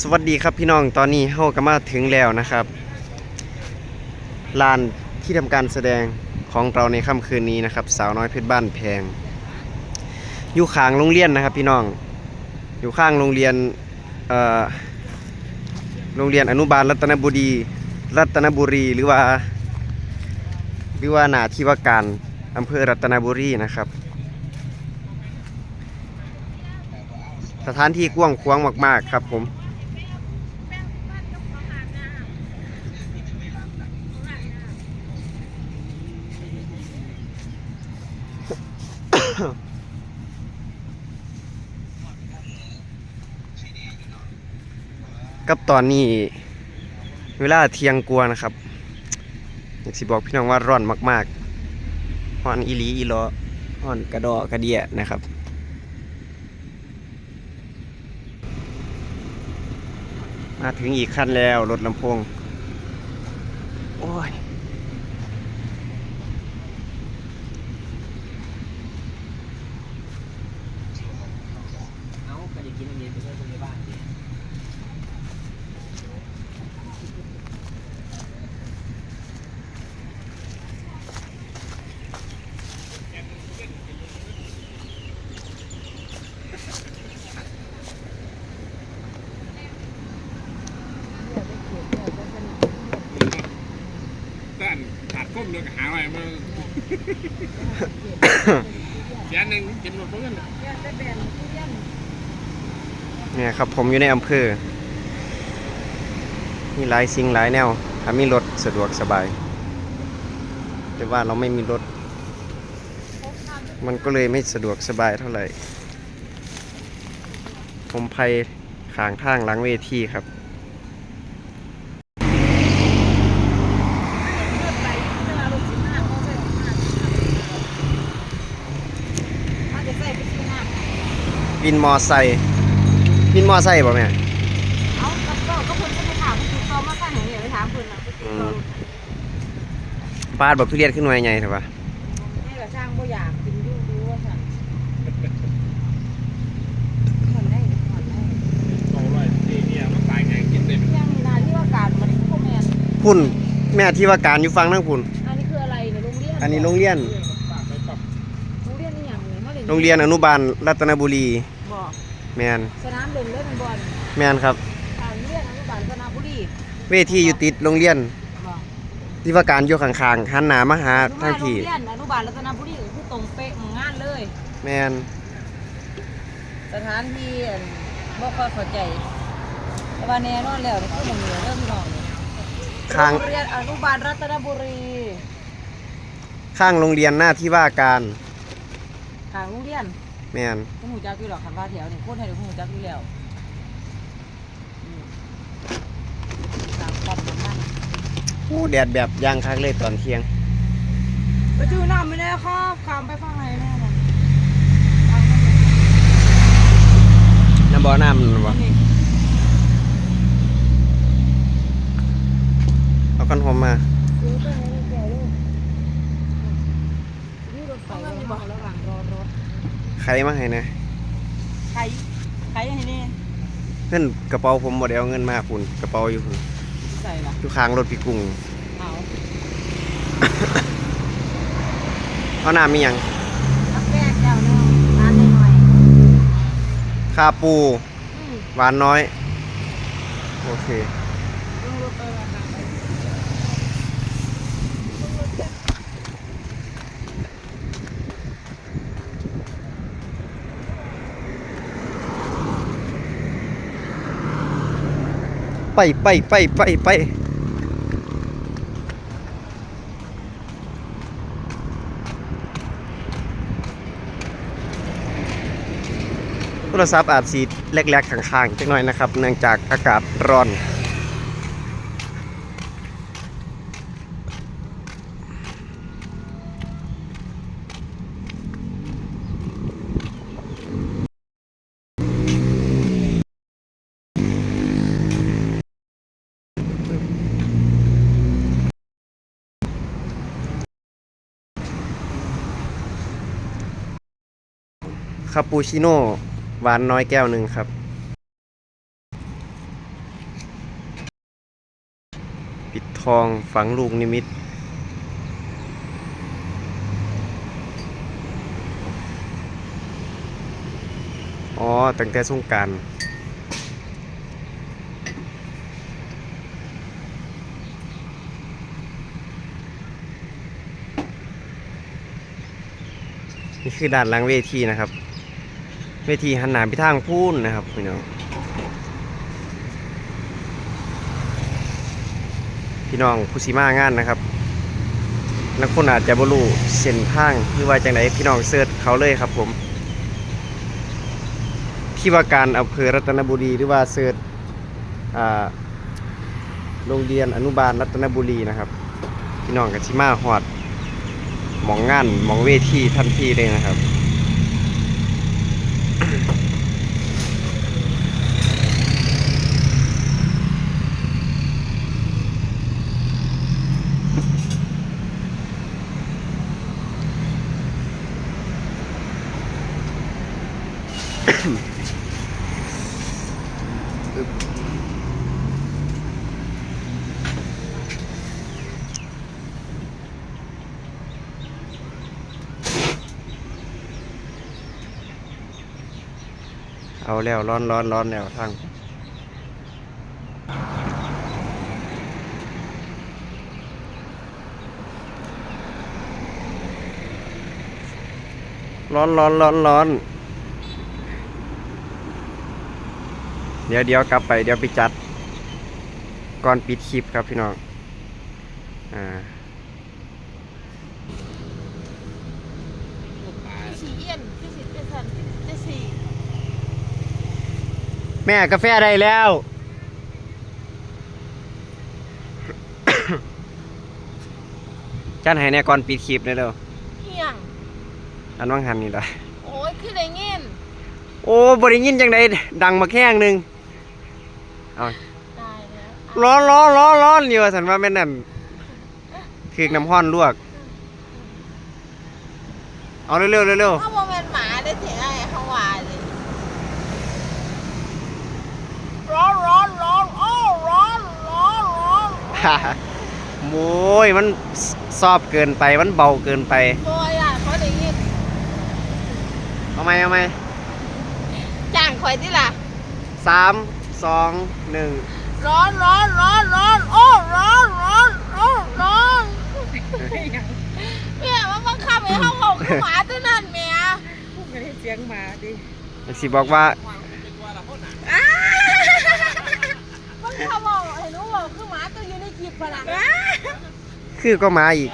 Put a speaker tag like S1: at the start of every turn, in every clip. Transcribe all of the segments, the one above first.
S1: สวัสดีครับพี่น้องตอนนี้เฮาก็มาถึงแล้วนะครับลานที่ทำการแสดงของเราในค่ำคืนนี้นะครับ สาวน้อยเพชรบ้านแพง อยู่ข้างโรงเรียนนะครับพี่น้อง อยู่ข้างโรงเรียนโรงเรียนอนุบาลรัตนบุรีรัตนบุรีหรือว่าหรือว่านาที่ว่าการอำเภอรัตนบุรีนะครับ สถานที่กว้างขวางมาก ๆ ครับผม กับตอนนี้เวลาเที่ยงกลัวนะครับ อยากสิบอกพี่น้องว่าร้อนมากๆฮ้อนอีลีอีหลอฮ้อนกระดอกระเดียนะครับมาถึงอีกขั้นแล้วรถลำโพง โอ้ย
S2: เอ้าก็จะกินอันนี้ไปด้วยตรงในบ้านดิ
S3: ต้นตัดก้ มเดือหาไว้มาเสียหนึ่งกินหมดเพื่อน
S1: เนี่ยครับผมอยู่ในอำเภอ มีหลายสิ่งหลายแนวถ้ามีรถสะดวกสบาย แต่ว่าเราไม่มีรถ มันก็เลยไม่สะดวกสบายเท่าไหร่ ผมไปขางทางหลังเวทีครับ วินมอไซค์วินมอไซค์ป่ะแม่
S4: เอาก็ก็ก็คนก็ไปถามคุณตอมาสั่งอย่างเงี้ยไปถามคุณอะ
S1: อืมปาดบอกทุเรียนขึ้นหน่วยใหญ่เถอะวะ
S4: นี่ก็ช่างก็อยากกินดูดูว่าสั่งผ่อนได้ผ่อนได้
S3: สองร้อยสี่เนี่ยมันตายไงกินได้ไหม
S4: ยังมีนาที่ว่าการมันก็แมน
S1: พุ่นแม่ที่ว่าการอยู่ฟังทั้งพุ่น
S4: อันนี้คืออะไรเนี่ยโรงเรียน
S1: อันนี้โรงเรียน
S3: ปากไปปรับ
S4: โรงเรียนนี่อย่างเลยมาเล่น
S1: โรงเรียนอนุบาลรัตนบุรี
S4: บอก
S1: แมน
S4: สนามเล่นเล่นบอล
S1: แมนครับ
S4: ทางเรียนอนุบาลสนามบุรี
S1: เวทีอยู่ติดโรงเรียน
S4: บอก
S1: ที่ว่าการอยู่ข้างๆหันหน้ามาหาทาง
S4: โรง
S1: ที่
S4: เรียนอนุบาลรัตนบุรีก็คือตรงเป๊ะของงานเลย
S1: แมน
S4: สถานที่อันบ่ค่อยเข้าใจแต่ว่าแน่นอนแล้วนี่คือหมองเหนือเรื่องพี่น้องนี่
S1: ข้าง
S4: โรงเรียนอนุบาลรัตนบุรี
S1: ข้างโรงเรียนหน้าที่ว่าการ
S4: ทางโรงเรียน
S1: แมน
S4: ผู้หูจักอยู่หรอกคันว่าแถวนี่คนไทยเดี๋ยวผู้หูจักอยู่แล้วอืมตามปั๊มน้ำมัน
S1: ผู้แดดแบบยางคักเลยตอนเที่ยง
S4: ไปจื้อน้ำไม่ได้ครับข้ามไปฟังไหนแน่นอน
S1: น้ำบ่อน้ำนั่นวะ
S4: นี่
S1: เอากันหอมมา
S4: ดูไปไหนเลยแก่ลูกนี่รถไฟรอระหว่างรอรถ
S1: ใครมาให้นะ
S4: ใครใครยังไงนี่
S1: เงินกระเป๋าผมบ่ได้เอาเงินมาพุ่นกระเป๋าอยู่พุ่น
S4: ใส่ละ
S1: อยู่ข้างรถพี่กุ้ง
S4: เอา
S1: เอาน้ำมีหยัง
S4: กาแฟแก้วหนึงร้านหน่อย
S1: คาปู
S4: ๆอืม
S1: หวานน้อย โอเค
S4: ลงรถ ไปไป
S1: ไปไปไปโทรศัพท์อาจสีแลกๆข้างๆจังหน่อยนะครับ เนื่องจากอากาศร้อน คาปูชิโน่หวานน้อยแก้วหนึ่งครับ ปิดทองฝังลูกนิมิตอ๋อแตั้งแต่สงการนี่คือด้านหลังเวทีนะครับ เวทีหันหนาไปทางพูนนะครับพี่น้องพี่น้องผู้สีมางานนะครับนักคนอาจจะบรูเส้นทางหรือว่าจังไดพี่น้องเสิร์ชเขาเลยครับผมที่ว่าการอำเภอรัตนบุรีหรือว่าเสิร์ชโรงเรียนอนุบาลรัตนบุรีนะครับ พี่น้องกับชิมาหอดมองงานมองเวทีทันทีเลยนะครับ เอาแล้วร้อนร้อนร้อนแล้วทั้งร้อนร้อนร้อนร้อน เดี๋ยวเดี๋ยวกลับไปเดี๋ยวไปจัดก่อนปิดคลิปครับพี่น้องอ่า
S5: สีเย็นที่สิเจสันเจสี
S1: แม่กาแฟได้แล้ว จันให้แน่ก่อนปิดคลิปได้แล้ว
S5: เฮียง
S1: อันว่างหันนี่ละ
S5: โอ้ยคือได้เงิน
S1: โอ้บริยินจังไดดังมาแค่งหนึ่ง เอา
S5: ตายแล้ว
S1: ร้อนร้อนร้อนร้อนอยู่สันว่าแม่นนั่นคือน้ำห้อนลวก เอาเร็วเร็วเร็วเร็ว
S5: ถ้าโมเมนหมาได้เสียไอ้เขาว่าเลยร้อนร้อนร้อนโอ้ร้อนร้อนร้อน
S1: โอ้ยมันซอบเกินไปมันเบาเกินไป
S5: โอ้ยอะเขาได้ยิน
S1: เอาไหมเอาไหม
S5: จ้างข่อยที่ล่ะ
S1: สาม สองหนึ่ง
S5: ร้อนร้อนร้อนร้อนโอ้ร้อนร้อนโอ้ร้อนแม่มันบังคับให้เขาบอกคือหมาตัวนั้นแม่
S1: สิบอกว่า
S5: อ้ามันเขาบอกให้หนูบอกคือหมาตัวอยู่ในคลิปปะล่ะ
S1: คือก็มาอีก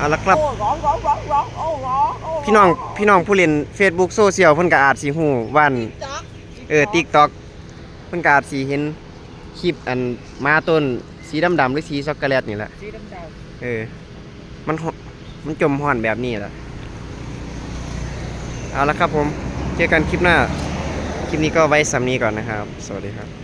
S1: เอาละครับ
S5: โอ้ร้องร้องร้องร้องโอ้ร้องโอ้
S1: พี่น้องพี่น้องผู้เล่น Facebook โซเชียลเพิ่นก็อาจสิฮู้ว่าอัน
S5: จ๊อก
S1: เออ TikTok เพิ่นก็อาจสิเห็นคลิปอันม้าต้นสีดำๆหรือสีช็อกโกแลตนี่แหละ
S4: สีดำ
S1: เออ มันหมันจมห่อนแบบนี้แหละเอาละครับผม เจอกันคลิปหน้า คลิปนี้ก็ไว้สำนี้ก่อนนะครับ สวัสดีครับ